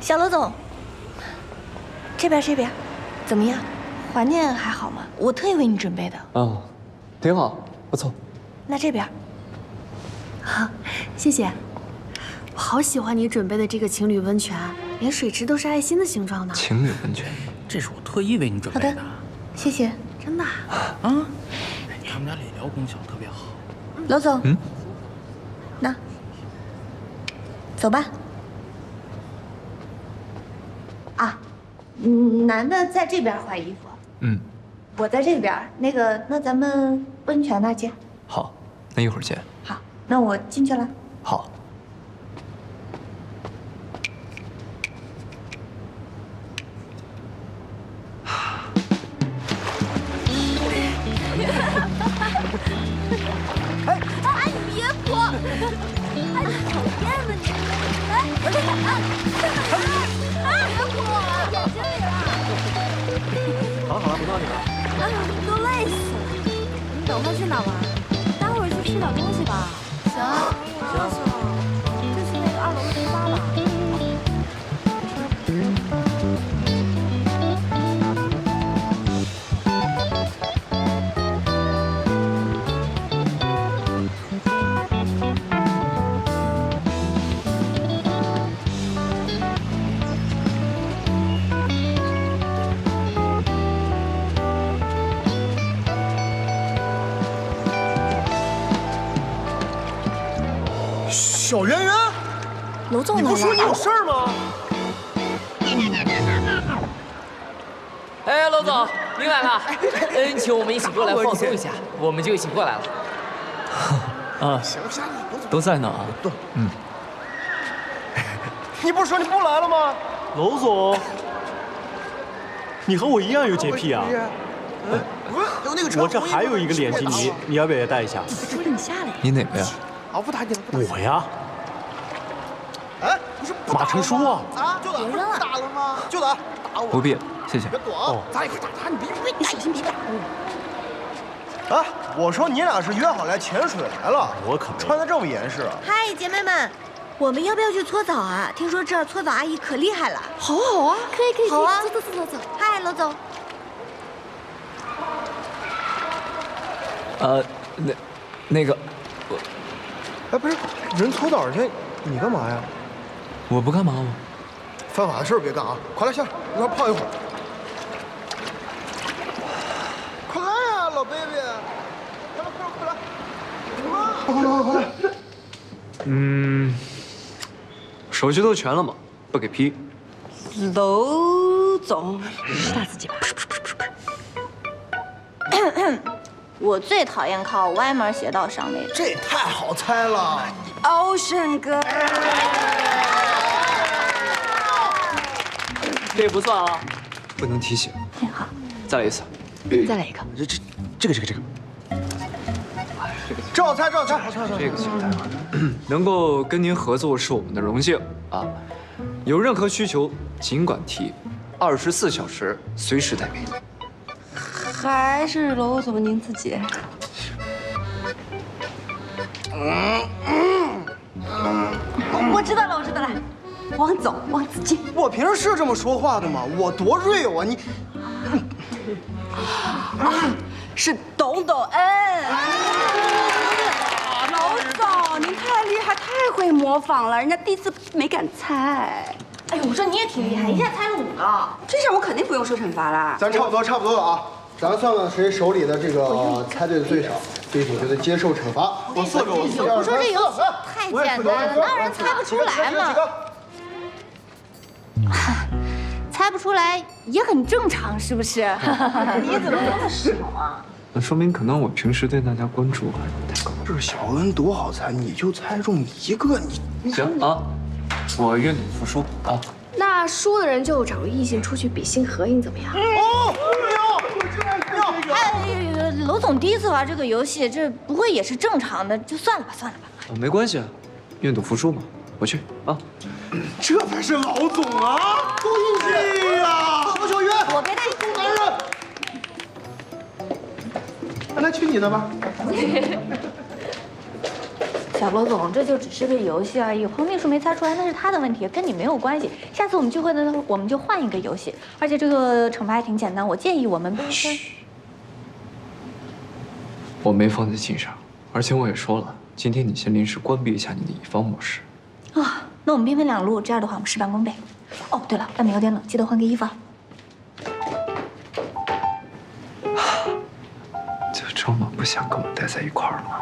小罗总，这边这边，怎么样？环境还好吗？我特意为你准备的。啊，挺好，不错。那这边，好，谢谢。我好喜欢你准备的这个情侣温泉，连水池都是爱心的形状呢。情侣温泉，这是我特意为你准备的。谢谢。真的？啊，他们家理疗功效特别好。罗总，嗯，那走吧。男的在这边换衣服。嗯，我在这边。那个，那咱们温泉那见。好，那一会儿见。好，那我进去了。好。好了，不闹你了。啊，都累死了！我们等会去哪玩？待会儿就去哪儿？小圆圆，娄总。你不说你有事儿吗？哎，娄总，您来了。恩，请我们一起过来放松一下，我们就一起过来了。啊，都在呢啊。嗯。你不是说你不来了吗？娄总，你和我一样有洁癖啊。我这还有一个脸基尼，你要不要也带一下？叔叔，你下来。你哪个呀？我呀，哎，不是马成书啊！啊，就打，不打了吗？就打，打我！不必了，谢谢。别躲，咱一块打他，你别别，你小心别打。啊，我说你俩是约好来潜水来了，我可穿的这么严实。嗨，姐妹们，我们要不要去搓澡啊？听说这儿搓澡阿姨可厉害了。好好啊，可以可以，好啊，走走走走走。嗨，罗总。呃，那，那个。哎，不是，人搓澡去，你干嘛呀？我不干嘛，吗犯法的事别干啊！快来，下来，一块泡一会儿。快来呀，老 baby！快来，快来，快来！快快快快快！嗯，手续都全了吗？不给批。楼总，大自己吧。我最讨厌靠歪门邪道上位，这也太好猜了。Ocean 哥，这不算啊，不能提醒。好，再来一次，再来一个。这这这个这个这个，正好猜正好猜，这个行。能够跟您合作是我们的荣幸啊，有任何需求尽管提，二十四小时随时待命。还是娄总您自己。我知道了，我知道了，王总，王子健。我平时是这么说话的吗？我多 real 啊！你，是董董恩。娄总，您太厉害，太会模仿了，人家第一次没敢猜。哎呦，我说你也挺厉害，一下猜了五个，这下我肯定不用受惩罚了。咱差不多，差不多了啊。咱算算谁手里的这个猜对的最少，这组就得接受惩罚。我四个，我说这游戏太简单了，哪有人猜不出来嘛？猜不出来也很正常，是不是？你怎么那么少啊？那说明可能我平时对大家关注还是不太高。这小恩多好猜，你就猜中一个，你行啊，我愿赌服输啊。那输的人就找个异性出去比心合影，怎么样？哦。哎，娄总第一次玩这个游戏，这不会也是正常的？就算了吧，算了吧。哦，没关系啊，愿赌服输嘛，我去啊。这才是老总啊！恭喜呀，何小云，我别担心，男人。那来去你的吧。小罗总，这就只是个游戏而已。黄秘书没猜出来，那是他的问题，跟你没有关系。下次我们聚会的时候，我们就换一个游戏。而且这个惩罚还挺简单，我建议我们不分。我没放在心上，而且我也说了，今天你先临时关闭一下你的乙方模式。啊，那我们兵分两路，这样的话我们事半功倍。哦，对了，外面有点冷，记得换个衣服啊。就这么不想跟我待在一块儿了吗？